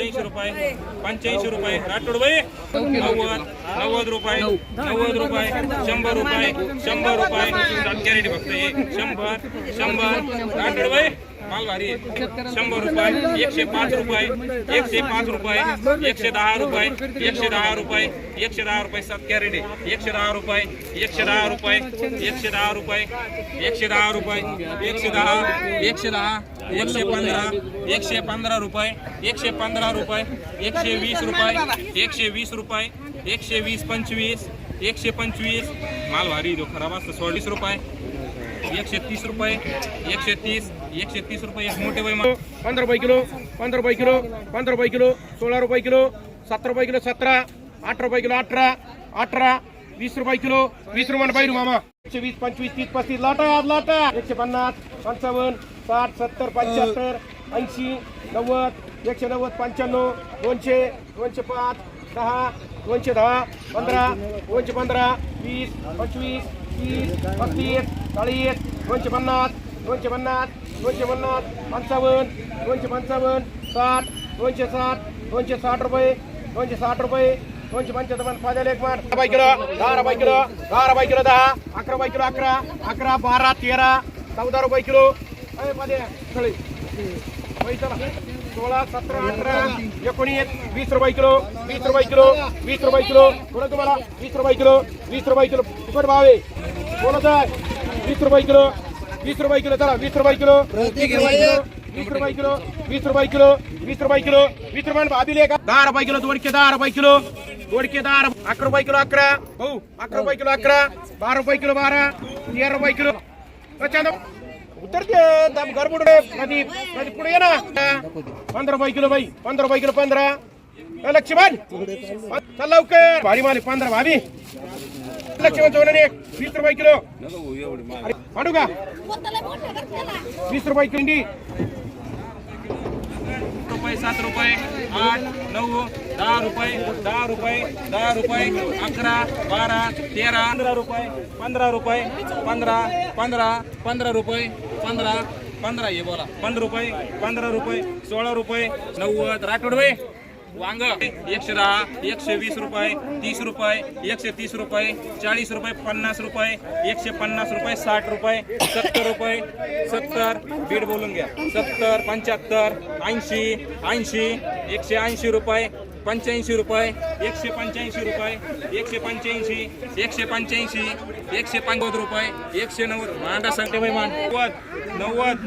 पंच्याऐंशी रुपये पंच्याऐंशी रुपये. राठोडबाई नव्वद नव्वद रुपये नव्वद रुपये शंभर रुपये शंभर रुपये. सात कॅरेट फक्त हे. शंभर शंभर. राठोडबाई माल भारी आहे. शंभर रुपये एकशे पाच रुपये एकशे पाच रुपये एकशे दहा रुपये एकशे दहा रुपये एकशे दहा रुपये सात कॅरेट आहे. एकशे दहा रुपये एकशे दहा रुपये एकशे दहा रुपये एकशे दहा रुपये एकशे दहा एकशे दहा. एकशे पंधरा एकशे पंधरा रुपये एकशे पंधरा रुपये एकशे वीस रुपये एकशे वीस रुपये एकशे वीस पंचवीस एकशे पंचवीस. माल भारी जो खराब असतो सोळीस रुपये एकशे तीस रुपये एकशे तीस एकशे तीस रुपये एक मोठे वय पंधरा रुपये किलो पंधरा रुपये किलो पंधरा रुपये किलो सोळा रुपये किलो सतरा रुपये किलो सतरा अठरा रुपये किलो अठरा अठरा वीस रुपये किलो वीस रुपये पाहिजे मामा. एकशे वीस, पंचवीस, तीस, पस्तीस, लाटा आज लाटा एकशे पन्नास, पंचावन्न, साठ, सत्तर, पंच्याहत्तर, ऐंशी, नव्वद, एकशे नव्वद, पंच्याण्णव, दोनशे दोनशे पाच, दहा, दोनशे दहा, पंधरा, दोनशे पंधरा, वीस, पंचवीस, तीस, पस्तीस, चाळीस, दोनशे पन्नास दोनशे पन्नास दोनशे पन्नास, पंचावन्न, दोनशे पंचावन्न, साठ, दोनशे साठ दोनशे साठ रुपये, दोनशे साठ रुपये. दोनशे पंच्याहत्तर पाच एक मार. बाय किलो दहा रुपये किलो दहा बाय किलो दहा अकरा बाय किलो अकरा अकरा बारा तेरा चौदा रुपये किलो. अरे सगळे सोळा सतरा अठरा एकोणीस वीस रुपये किलो वीस रुपये किलो वीस रुपये किलो. थोडं तुम्हाला वीस रुपये किलो वीस रुपये किलो. फुकट भाव. आहे बोलत आहे वीस रुपये किलो. 20 ರೂಪಾಯಿ ಕಿಲೋ ತರ 20 ರೂಪಾಯಿ ಕಿಲೋ बीस रुपए किलो बीस रुपए किलो बीस रुपए किलो बीस रुपए अभी लेगा दार रुपए किलो दौड़ के दार रुपए किलो दौड़ के दार अक रुपए किलो अक्र ओ अक रुपए किलो अक्र बारह रुपए किलो बारह तेरह रुपए किलो चंद उतर के तब घर बुड़ नदी नदी पुड़े ना पंद्रह रुपए किलो भाई पंद्रह रुपए किलो पंद्रह लक्ष्मण चल लवकर भारी मालिक पंद्रह भाभी लक्ष चौधरी वीस रुपये किलो. अरे, का वीस रुपये किंडी. रुपये सात रुपये आठ नऊ दहा रुपये दहा रुपये दहा रुपये अकरा बारा तेरा पंधरा रुपये पंधरा रुपये पंधरा पंधरा पंधरा रुपये पंधरा पंधरा ये बोला पंधरा रुपये पंधरा रुपये सोळा रुपये नव्वद राठोडवे वांग एकशे दहा एकशे वीस रुपये तीस रुपये एकशे तीस रुपये चाळीस रुपये पन्नास रुपये एकशे पन्नास रुपये साठ रुपये सत्तर रुपये सत्तर बीड बोलून घ्या सत्तर पंच्याहत्तर ऐंशी ऐंशी एकशे ऐंशी रुपये पंच्याऐंशी रुपये एकशे पंच्याऐंशी रुपये एकशे पंच्याऐंशी एकशे पंच्याऐंशी एकशे पंचवद रुपये एकशे नव्वद. मांडा सांगते भाई मांड. नव्वद नव्वद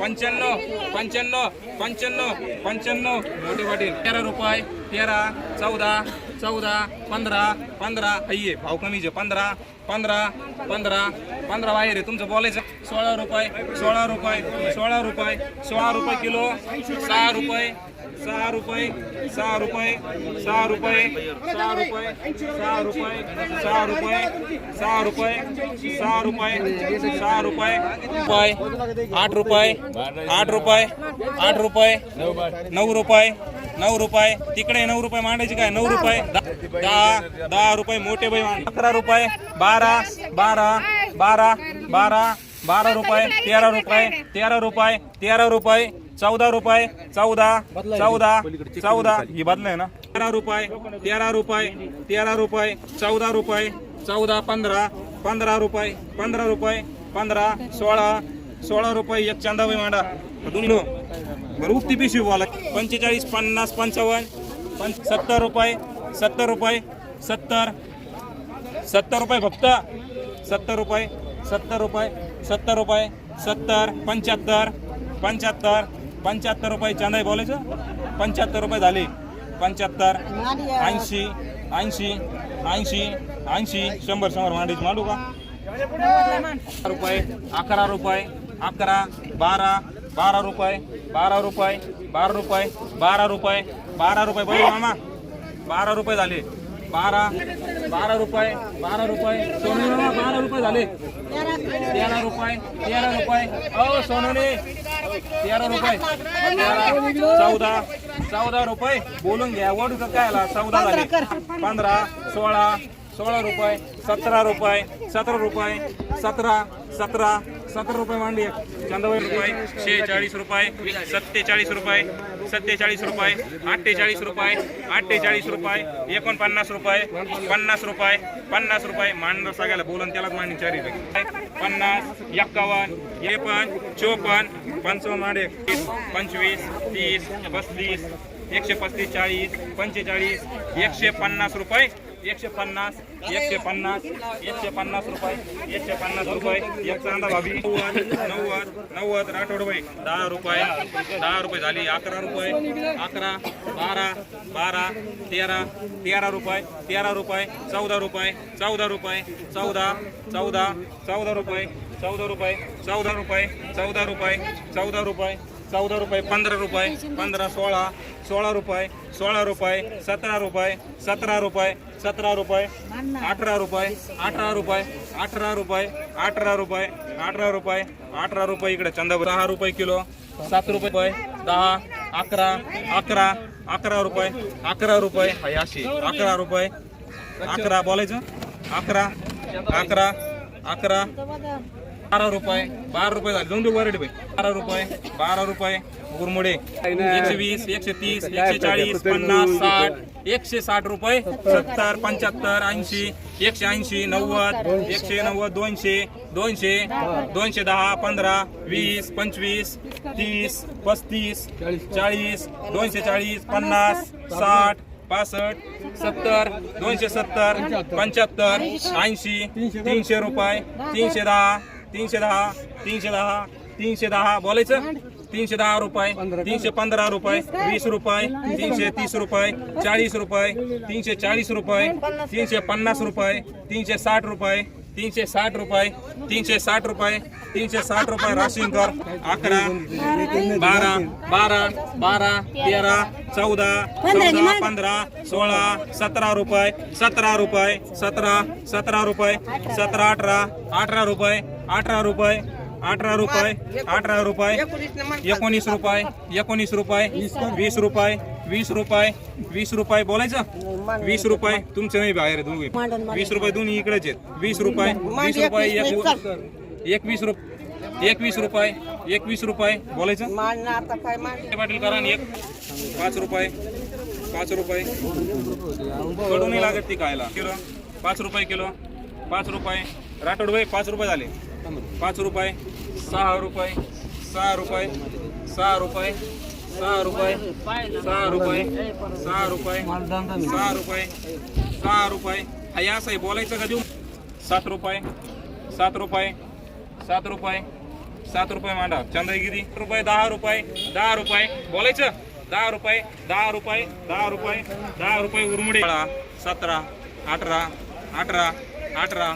पंच्याण्णव पंच्याण्णव पंच्याण्णव पंच्याण्णव. मोठे पाटील. तेरा रुपये तेरा चौदा चौदा पंधरा पंधरा. आहे भाव कमीचे पंधरा पंधरा पंधरा. पंधरा बाहेर आहे. तुमचं बोलायचं. सोळा रुपये सोळा रुपये सोळा रुपये सोळा रुपये किलो सहा रुपये सहा रुपये सहा रुपये सहा रुपये सहा रुपये सहा रुपये सहा रुपये सहा रुपये सहा रुपये सहा रुपये रुपये आठ रुपये आठ रुपये आठ रुपये नऊ रुपये नऊ रुपये तिकडे नऊ रुपये मांडायचे काय? नऊ रुपये दहा दहा रुपये मोठे बाई अकरा रुपये बारा बारा बारा बारा बारा रुपये तेरा रुपये तेरा रुपये तेरा रुपये चौदा रुपये चौदा चौदा चौदा. ही बदलाय ना? तेरा रुपये तेरा रुपये तेरा रुपये चौदा रुपये चौदा पंधरा पंधरा रुपये पंधरा रुपये पंधरा सोळा सोळा रुपये एक चांदाबाई मांडा. दोन्ही लो. बरं उक्ती पिशवी बोला. पंचेचाळीस पन्नास पंचावन्न पं सत्तर रुपये सत्तर रुपये सत्तर सत्तर रुपये फक्त. सत्तर रुपये सत्तर रुपये सत्तर रुपये सत्तर पंच्याहत्तर पंच्याहत्तर पंच्याहत्तर रुपये चांदाई बोलायचं? पंच्याहत्तर रुपये झाले. पंच्याहत्तर ऐंशी ऐंशी ऐंशी ऐंशी. शंभर शंभर मांडायची मांडू का? रुपये अकरा रुपये अकरा बारा बारा रुपये बारा रुपये बारा रुपये बारा रुपये बारा रुपये. बघू मामा. बारा रुपये झाले. बारा बारा रुपये बारा रुपये. सोनू मामा बारा रुपये झाले. तेरा रुपये तेरा रुपये. अहो सोनूने तेरा रुपये. चौदा. चौदा रुपये. बोलून घ्या. वडूचं काय आला? चौदा झाले. पंधरा सोळा सोळा रुपये सतरा रुपये सतरा रुपये सतरा सतरा सत्तर रुपये मांडी एक रुपये. शेहेचाळीस रुपये सत्तेचाळीस रुपये सत्तेचाळीस रुपये अठ्ठेचाळीस रुपये अठ्ठेचाळीस रुपये एकोणपन्नास रुपये पन्नास रुपये पन्नास रुपये. मांडर सगळ्याला बोलून त्यालाच मांडी चार रुपये. पन्नास एक्कावन्न एपन चोपन्न पंचावन्न मांडे. तीस, पंचवीस तीस पस्तीस एकशे पस्तीस चाळीस पंचेचाळीस एकशे पन्नास रुपये. एकशे पन्नास एकशे पन्नास एकशे पन्नास रुपये एकशे पन्नास रुपये. एक चांदा भाभी. नव्वद नव्वद नव्वद राठोड रुपये दहा रुपये दहा रुपये झाली. अकरा रुपये अकरा बारा बारा तेरा तेरा रुपये तेरा रुपये चौदा रुपये चौदा रुपये चौदा चौदा चौदा रुपये चौदा रुपये चौदा रुपये चौदा रुपये चौदा रुपये चौदा रुपये पंधरा रुपये पंधरा सोळा सोळा रुपये सोळा रुपये सतरा रुपये सतरा रुपये सतरा रुपये अठरा रुपये अठरा रुपये अठरा रुपये अठरा रुपये अठरा रुपये अठरा रुपये इकडे चंदा दहा रुपये किलो सात रुपये दहा अकरा अकरा अकरा रुपये अकरा रुपये हाय अशी अकरा रुपये अकरा बोलायचं? अकरा अकरा अकरा बारा रुपये बारा रुपये झाले. दोन रुपये रुपये बारा रुपये बारा रुपये. गुरमुडे एकशे वीस एकशे तीस एकशे चाळीस पन्नास साठ एकशे साठ रुपये सत्तर पंच्याहत्तर ऐंशी एकशे ऐंशी नव्वद एकशे नव्वद दोनशे दोनशे दोनशे दहा पंधरा वीस पंचवीस तीस पस्तीस चाळीस दोनशे चाळीस पन्नास साठ पासष्ट सत्तर दोनशे सत्तर पंच्याहत्तर ऐंशी तीनशे रुपये तीनशे दहा तीनशे दहा तीनशे दहा तीनशे दहा बोलायचं? तीनशे दहा रुपये तीनशे पंधरा रुपये वीस रुपये तीनशे तीस रुपये चाळीस रुपये तीनशे चाळीस रुपये तीनशे पन्नास रुपये तीनशे साठ रुपये तीनशे साठ रुपये तीनशे साठ रुपये तीनशे साठ रुपये राशीन कर. अकरा बारा बारा बारा तेरा चौदा चौदा पंधरा सोळा सतरा रुपये सतरा रुपये सतरा सतरा रुपये सतरा अठरा अठरा रुपये अठरा रुपये अठरा रुपये अठरा रुपये एकोणीस रुपये एकोणीस रुपये वीस रुपये वीस रुपये वीस रुपये बोलायचं? वीस रुपये तुमचे नाही बाहेर दोघे. वीस रुपये दोन्ही इकडेच आहेत. वीस रुपये वीस रुपये एक एकवीस रुपये एकवीस रुपये एकवीस रुपये बोलायचं? आता पाटील करा एक. पाच रुपये पाच रुपये. कडू लागत ती खायला. किलो पाच रुपये किलो पाच रुपये. राठोड भाई पाच रुपये झाले. पाच रुपये सहा रुपये सहा रुपये सहा रुपये सहा रुपये सहा रुपये सहा रुपये सहा रुपये सहा रुपये. हा या असं बोलायचं का देऊ? सात रुपये सात रुपये सात रुपये सात रुपये मांडा. चंद्रगिरी रुपये दहा रुपये दहा रुपये. बोलायचं? दहा रुपये दहा रुपये दहा रुपये दहा रुपये उरमुडे. सतरा अठरा अठरा अठरा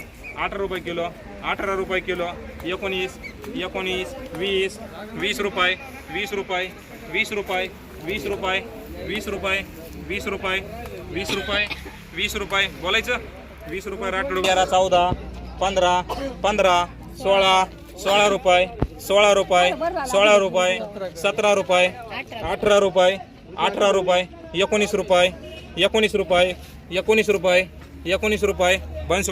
अठरा रुपये किलो. अठरा रुपये किलो एकोणीस एकोणीस वीस वीस रुपये वीस रुपये वीस रुपये वीस रुपये वीस रुपये वीस रुपये वीस रुपये वीस रुपये. बोलायचं? वीस रुपये राठोड तेरा चौदा पंधरा पंधरा सोळा सोळा रुपये सोळा रुपये सोळा रुपये सतरा रुपये अठरा रुपये अठरा रुपये एकोणीस रुपये एकोणीस रुपये एकोणीस रुपये एकोणीस रुपये. बनसो